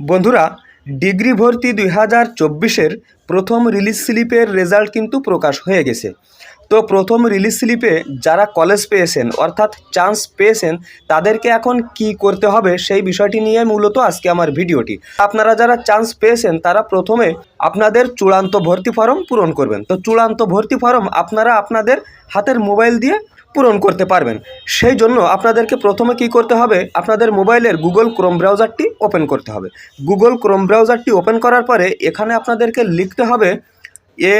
বন্ধুরা ডিগ্রি ভর্তি দুই হাজার চব্বিশের প্রথম রিলিজ স্লিপের রেজাল্ট কিন্তু প্রকাশ হয়ে গেছে। তো প্রথম রিলিজ স্লিপে যারা কলেজ পেয়েছেন, অর্থাৎ চান্স পেয়েছেন, তাদেরকে এখন কি করতে হবে সেই বিষয়টি নিয়ে মূলত আজকে আমার ভিডিওটি। আপনারা যারা চান্স পেয়েছেন, তারা প্রথমে আপনাদের চূড়ান্ত ভর্তি ফর্ম পূরণ করবেন। তো চূড়ান্ত ভর্তি ফর্ম আপনারা আপনাদের হাতের মোবাইল দিয়ে পূরণ করতে পারবেন। সেই জন্য আপনাদেরকে প্রথমে কি করতে হবে, আপনাদের মোবাইলের গুগল ক্রোম ব্রাউজারটি ওপেন করতে হবে। গুগল ক্রোম ব্রাউজারটি ওপেন করার পরে এখানে আপনাদেরকে লিখতে হবে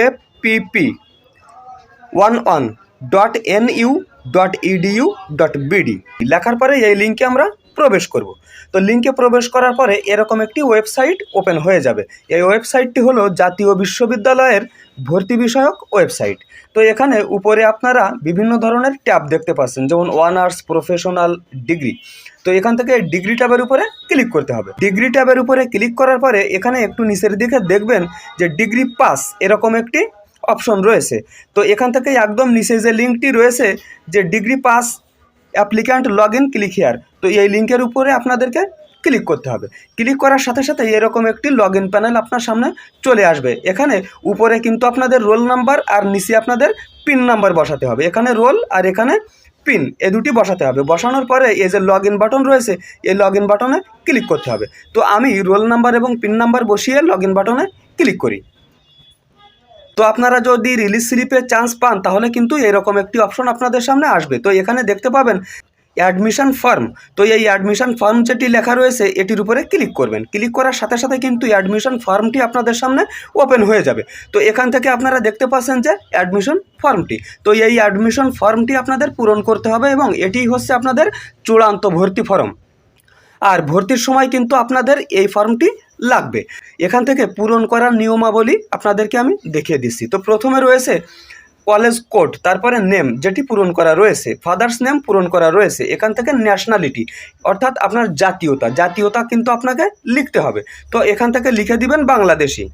APP one one dot N U dot EDU dot BD লেখার পরে এই লিঙ্কে আমরা প্রবেশ করব। তো লিঙ্কে প্রবেশ করার পরে এরকম একটি ওয়েবসাইট ওপেন হয়ে যাবে। এই ওয়েবসাইটটি হলো জাতীয় বিশ্ববিদ্যালয়ের ভর্তি বিষয়ক ওয়েবসাইট। তো এখানে উপরে আপনারা বিভিন্ন ধরনের ট্যাব দেখতে পাচ্ছেন, যেমন অনার্স প্রফেশনাল ডিগ্রি তো এখান থেকে ডিগ্রি ট্যাবের উপরে ক্লিক করতে হবে। ডিগ্রি ট্যাবের উপরে ক্লিক করার পরে এখানে একটু নিচের দিকে দেখবেন যে ডিগ্রি পাস এরকম একটি অপশন রয়েছে। তো এখান থেকে একদম নিচে যে লিঙ্কটি রয়েছে যে degree pass applicant log in click here তো এই লিঙ্কের উপরে আপনাদেরকে ক্লিক করতে হবে। ক্লিক করার সাথে সাথে এরকম একটি লগ ইন প্যানেল আপনার সামনে চলে আসবে। এখানে উপরে কিন্তু আপনাদের রোল নাম্বার আর নিচে আপনাদের পিন নাম্বার বসাতে হবে। এখানে রোল আর এখানে পিন এ দুটি বসাতে হবে। বসানোর পরে এই যে লগ ইন বাটন রয়েছে, এই লগ ইন বাটনে ক্লিক করতে হবে। তো আমি রোল নাম্বার এবং পিন নাম্বার বসিয়ে লগ ইন বাটনে ক্লিক করি। তো আপনারা যদি রিলিজ স্লিপে চান্স পান, তাহলে কিন্তু এরকম একটি অপশন আপনাদের সামনে আসবে। তো এখানে দেখতে পাবেন অ্যাডমিশন ফর্ম তো এই অ্যাডমিশন ফর্ম যেটি লেখা রয়েছে, এটির উপরে ক্লিক করবেন। ক্লিক করার সাথে সাথে কিন্তু অ্যাডমিশন ফর্মটি আপনাদের সামনে ওপেন হয়ে যাবে। তো এখান থেকে আপনারা দেখতে পাচ্ছেন যে অ্যাডমিশন ফর্মটি তো এই অ্যাডমিশন ফর্মটি আপনাদের পূরণ করতে হবে এবং এটি হচ্ছে আপনাদের চূড়ান্ত ভর্তি ফর্ম আর ভর্তির সময় কিন্তু আপনাদের এই ফর্মটি লাগবে। এখান থেকে পূরণ করার নিয়মাবলী আপনাদেরকে আমি দেখিয়ে দিচ্ছি। তো প্রথমে রয়েছে কলেজ কোড, তারপরে নেম যেটি পূরণ করা রয়েছে, ফাদার্স নেম পূরণ করা রয়েছে, এখান থেকে ন্যাশনালিটি অর্থাৎ আপনার জাতীয়তা জাতীয়তা কিন্তু আপনাকে লিখতে হবে। তো এখান থেকে লিখে দিবেন বাংলাদেশি।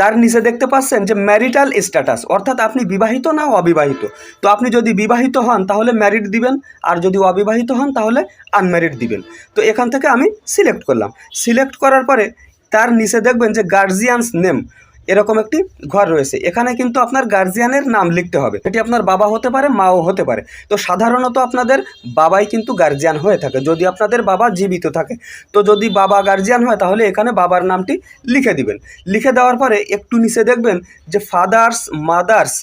তার নিচে দেখতে পাচ্ছেন যে ম্যারিটাল স্ট্যাটাস অর্থাৎ আপনি বিবাহিত না অবিবাহিত। তো আপনি যদি বিবাহিত হন, তাহলে ম্যারিড দিবেন, আর যদি অবিবাহিত হন, তাহলে আনম্যারিড দিবেন। তো এখান থেকে আমি সিলেক্ট করলাম। সিলেক্ট করার পরে তার নিচে দেখবেন যে গার্জিয়ানস নেম এরকম একটি ঘর রয়েছে। এখানে কিন্তু আপনার গার্জিয়ানের নাম লিখতে হবে। এটি আপনার বাবা হতে পারে, মাও হতে পারে। তো সাধারণত আপনাদের বাবাই কিন্তু গার্জিয়ান হয়ে থাকে। যদি আপনাদের বাবা জীবিত থাকে, তো যদি বাবা গার্জিয়ান হয়, তাহলে এখানে বাবার নামটি লিখে দিবেন। লিখে দেওয়ার পরে একটু নিচে দেখবেন যে fathers mothers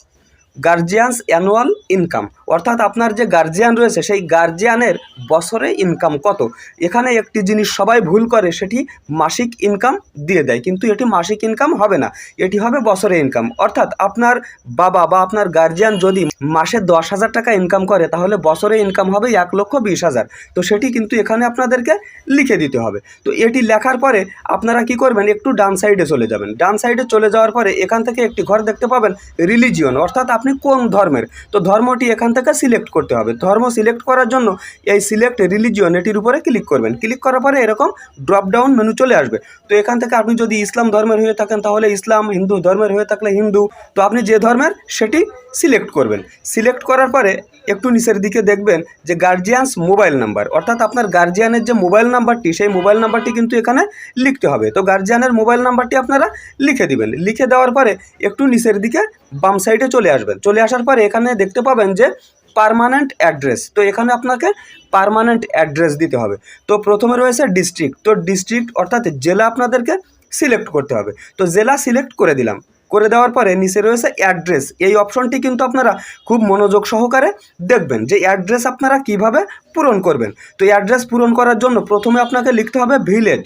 guardians annual income অর্থাৎ আপনার যে গার্জিয়ান রয়েছে, সেই গার্জিয়ানের বছরে ইনকাম কত? এখানে একটি জিনিস সবাই ভুল করে, সেটি মাসিক ইনকাম দিয়ে দেয়। কিন্তু এটি মাসিক ইনকাম হবে না, এটি হবে বছরে ইনকাম অর্থাৎ আপনার বাবা বা আপনার গার্জিয়ান যদি মাসে দশ হাজার টাকা ইনকাম করে, তাহলে বছরে ইনকাম হবে এক লক্ষ বিশ হাজার। তো সেটি কিন্তু এখানে আপনাদেরকে লিখে দিতে হবে। তো এটি লেখার পরে আপনারা কি করবেন, একটু ডান সাইডে চলে যাবেন। ডান সাইডে চলে যাওয়ার পরে এখান থেকে একটি ঘর দেখতে পাবেন রিলিজিয়ন অর্থাৎ আপনি কোন ধর্মের? তো ধর্মটি এখান থেকে সিলেক্ট করতে হবে। ধর্ম সিলেক্ট করার জন্য এই সিলেক্ট রিলিজিয়ন এটির উপরে ক্লিক করবেন। ক্লিক করার পরে এরকম ড্রপডাউন মেনু চলে আসবে। তো এখান থেকে আপনি যদি ইসলাম ধর্মের হয়ে থাকেন, তাহলে ইসলাম, হিন্দু ধর্মের হয়ে থাকলে হিন্দু। তো আপনি যে ধর্মের, সেটি সিলেক্ট করবেন। সিলেক্ট করার পরে একটু নিচের দিকে দেখবেন যে গার্জিয়ানস মোবাইল নাম্বার অর্থাৎ আপনার গার্জিয়ানের যে মোবাইল নাম্বারটি সেই মোবাইল নাম্বারটি কিন্তু এখানে লিখতে হবে। তো গার্জিয়ানের মোবাইল নাম্বারটি আপনারা লিখে দিবেন। লিখে দেওয়ার পরে একটু নিচের দিকে বাম সাইডে চলে আসবেন। চলে আসার পরে এখানে দেখতে পাবেন যে পারমানেন্ট অ্যাড্রেস তো এখানে আপনাকে পারমানেন্ট অ্যাড্রেস দিতে হবে। তো প্রথমে রয়েছে ডিস্ট্রিক্ট তো ডিস্ট্রিক্ট অর্থাৎ জেলা আপনাদেরকে সিলেক্ট করতে হবে। তো জেলা সিলেক্ট করে দিলাম। করে দেওয়ার পরে নিচে রয়েছে অ্যাড্রেস এই অপশনটি কিন্তু আপনারা খুব মনোযোগ সহকারে দেখবেন যে অ্যাড্রেস আপনারা কীভাবে পূরণ করবেন। তো অ্যাড্রেস পূরণ করার জন্য প্রথমে আপনাকে লিখতে হবে ভিলেজ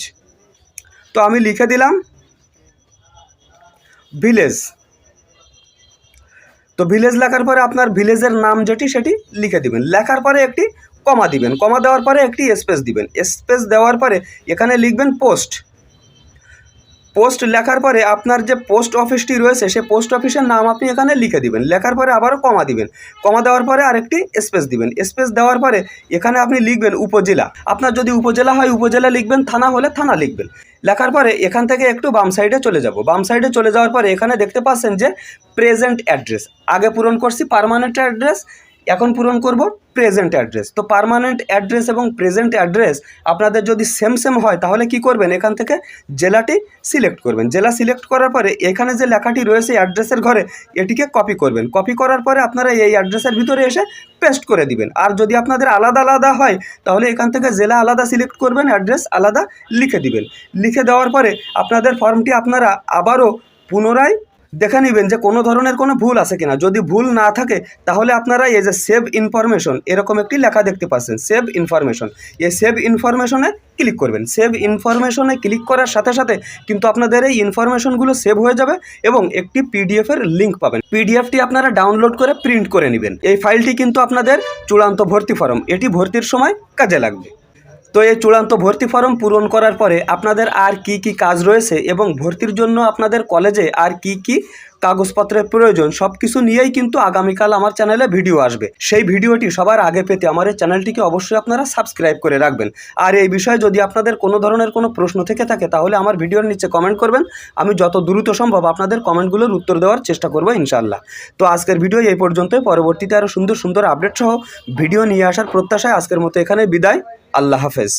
তো আমি লিখে দিলাম। ভিলেজ তো ভিলেজ লেখার পরে আপনার ভিলেজের নাম যেটি, সেটি লিখে দিবেন। লেখার পরে একটি কমা দিবেন। কমা দেওয়ার পরে একটি স্পেস দিবেন। স্পেস দেওয়ার পরে এখানে লিখবেন পোস্ট পোস্ট লেখার পরে আপনার যে পোস্ট অফিসটি রয়েছে, সে পোস্ট অফিসের নাম আপনি এখানে লিখে দিবেন। লেখার পরে আবারও কমা দিবেন। কমা দেওয়ার পরে আরেকটি স্পেস দিবেন। স্পেস দেওয়ার পরে এখানে আপনি লিখবেন উপজেলা। আপনার যদি উপজেলা হয়, উপজেলা লিখবেন, থানা হলে থানা লিখবেন। লেখার পরে এখান থেকে একটু বাম সাইডে চলে যাব। বাম সাইডে চলে যাওয়ার পরে এখানে দেখতে পাচ্ছেন যে প্রেজেন্ট অ্যাড্রেস আগে পূরণ করছি পারমানেন্ট অ্যাড্রেস এখন পূরণ করব প্রেজেন্ট অ্যাড্রেস তো পার্মানেন্ট অ্যাড্রেস এবং প্রেজেন্ট অ্যাড্রেস আপনাদের যদি সেম সেম হয়, তাহলে কি করবেন? এখান থেকে জেলাটি সিলেক্ট করবেন। জেলা সিলেক্ট করার পরে এখানে যে লেখাটি রয়েছে অ্যাড্রেসের ঘরে, এটিকে কপি করবেন। কপি করার পরে আপনারা এই অ্যাড্রেসের ভিতরে এসে পেস্ট করে দিবেন। আর যদি আপনাদের আলাদা আলাদা হয়, তাহলে এখান থেকে জেলা আলাদা সিলেক্ট করবেন অ্যাড্রেস আলাদা লিখে দিবেন। লিখে দেওয়ার পরে আপনাদের ফর্মটি আপনারা আবারও পুনরায় দেখে নেবেন যে কোনো ধরনের কোনো ভুল আছে কিনা। যদি ভুল না থাকে, তাহলে আপনারা এই যে সেভ ইনফরমেশন এরকম একটি লেখা দেখতে পাচ্ছেন সেভ ইনফরমেশন এই সেভ ইনফরমেশনে ক্লিক করবেন। সেভ ইনফরমেশনে ক্লিক করার সাথে সাথে কিন্তু আপনাদের এই ইনফরমেশনগুলো সেভ হয়ে যাবে এবং একটি পিডিএফের লিঙ্ক পাবেন। পিডিএফটি আপনারা ডাউনলোড করে প্রিন্ট করে নেবেন। এই ফাইলটি কিন্তু আপনাদের চূড়ান্ত ভর্তি ফর্ম এটি ভর্তির সময় কাজে লাগবে। তো এই চূড়ান্ত ভর্তি ফর্ম পূরণ করার পরে আপনাদের আর কি কি কাজ রয়েছে এবং ভর্তির জন্য আপনাদের কলেজে আর কি কি কাগজপত্রের প্রয়োজন সব কিছু নিয়েই কিন্তু আগামীকাল আমার চ্যানেলে ভিডিও আসবে। সেই ভিডিওটি সবার আগে পেতে আমার এই চ্যানেলটিকে অবশ্যই আপনারা সাবস্ক্রাইব করে রাখবেন। আর এই বিষয়ে যদি আপনাদের কোনো ধরনের কোনো প্রশ্ন থেকে থাকে, তাহলে আমার ভিডিওর নিচে কমেন্ট করবেন। আমি যত দ্রুত সম্ভব আপনাদের কমেন্টগুলোর উত্তর দেওয়ার চেষ্টা করব ইনশাল্লাহ তো আজকের ভিডিও এই পর্যন্তই। পরবর্তীতে আরও সুন্দর সুন্দর আপডেট সহ ভিডিও নিয়ে আসার প্রত্যাশায় আজকের মতো এখানে বিদায়। আল্লাহ হাফেজ।